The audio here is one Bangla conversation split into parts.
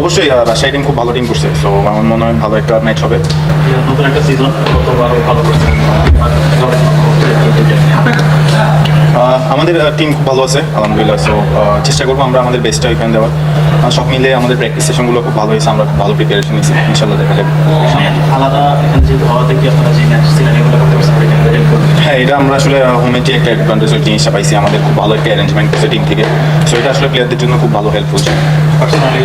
অবশ্যই রাজশাহী টিম খুব ভালো টিম করছে সো আমার মনে হয় ভালো একটা ম্যাচ হবে। নতুন একটা সিজন ভালো করছেন আহ, আমাদের টিম খুব ভালো আছে আলহামদুলিল্লাহ সো চেষ্টা করব আমরা আমাদের বেস্টটা এখানে দেওয়ার। সব মিলে আমাদের প্র্যাকটিস সেশনগুলো খুব ভালো হয়েছে আমরা খুব ভালো প্রিপারেশন নিয়েছি ইনশাল্লাহ দেখা যাবে। আলাদা এখানে যেহেতু হওয়াতে কি আপনারা যে ম্যাচ ছিলেন এগুলো করতে পারছেন এখানে হেল্প করবেন হ্যাঁ এটা আমরা আসলে হোমের যে একটা অ্যাডভান্টেজ ওই জিনিসটা পাইছি আমাদের খুব ভালো একটা অ্যারেঞ্জমেন্ট করছে টিম থেকে। সো এটা আসলে প্লেয়ারদের জন্য খুব ভালো পার্সোনালি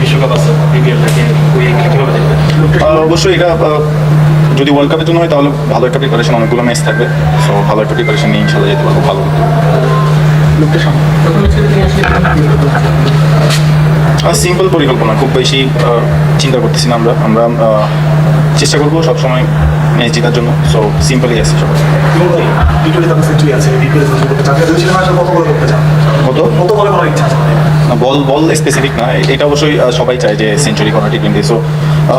বিশ্বকাপ আছে দেখবেন? আহ, অবশ্যই এটা যদি ওয়ার্ল্ড কাপের জন্য হয় তাহলে ভালো একটা প্রিপারেশন অনেকগুলো ম্যাচ থাকবে। সো ভালো একটা প্রিপারেশন নিয়ে ইনশাল্লাহ যেতে পারব ভালো সিম্পল পরিকল্পনা খুব বেশি চিন্তা করতেছি না আমরা। আমরা চেষ্টা করব সবসময় ম্যাচ জেতার জন্য। সো সিম্পলই আছে সেঞ্চুরি আছে কত কত? কত বলে করার ইচ্ছা আছে? বল বল স্পেসিফিক না এটা অবশ্যই সবাই চায় যে সেঞ্চুরি করা টি টোয়েন্টি সো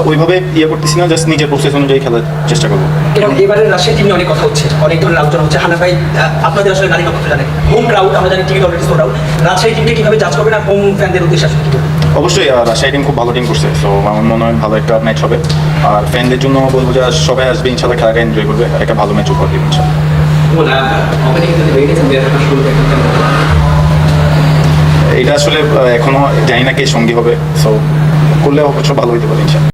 ওইভাবে ইয়ে করতেছি না জাস্ট নিজের প্রসেস অনুযায়ী খেলার চেষ্টা করব। এবং এবারের রাশিয়া টিম নিয়ে অনেক কথা হচ্ছে। অনেক ধরনের আলোচনা হচ্ছে হানা ভাই আপনাদের আসলে নারী নক্ষত্র জানেন? হোম ক্রাউড আমরা জানি ticket already sold out Rajshahi টিমকে কীভাবে জাজ করবেন আর হোম ফ্যানদের উদ্দেশ্যে আসলে অবশ্যই রাজশাহী টিম খুব ভালো টিম করছে। সো আমার মনে হয় ভালো একটা ম্যাচ হবে। আর ফ্যানদের জন্য বলব যে সবাই আসবে ইনশাল্লাহ খেলাটা এনজয় করবে। একটা ভালো ম্যাচ উপহার দেবে ইনশাল্লাহ এটা আসলে এখনও জানি না কে সঙ্গী হবে সো করলে অবশ্য ভালো হইতে পারে